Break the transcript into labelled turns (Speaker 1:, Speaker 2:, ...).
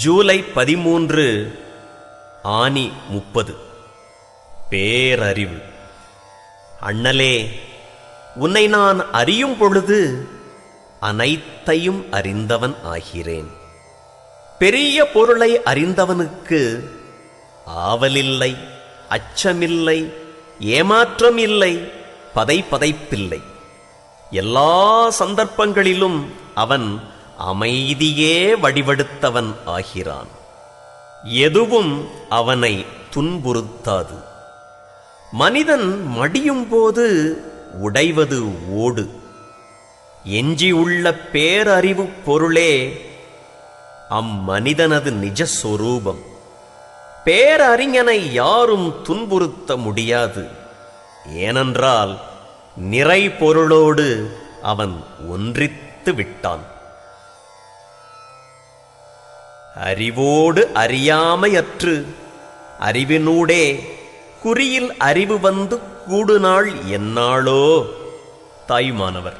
Speaker 1: ஜூலை பதிமூன்று ஆனி முப்பது. பேரறிவு. அண்ணலே உன்னை நான் அறியும் பொழுது அனைத்தையும் அறிந்தவன் ஆகிறேன். பெரிய பொருளை அறிந்தவனுக்கு ஆவலில்லை அச்சமில்லை ஏமாற்றம் இல்லை பதைப்பதைப்பில்லை எல்லா சந்தர்ப்பங்களிலும் அவன் அமைதியே வடிவெடுத்தவன் ஆகிறான். எதுவும் அவனை துன்புறுத்தாது. மனிதன் மடியும் போது உடைவது ஓடு. எஞ்சியுள்ள பேரறிவு பொருளே அம்மனிதனது நிஜஸ்வரூபம். பேரறிஞனை யாரும் துன்புறுத்த முடியாது. ஏனென்றால் நிறை பொருளோடு அவன் ஒன்றித்து விட்டான். அறிவோடு அறியாமையற்று அறிவினூடே குறியில் அறிவு வந்து கூடுநாள் என்னாளோ தாயுமானவர்.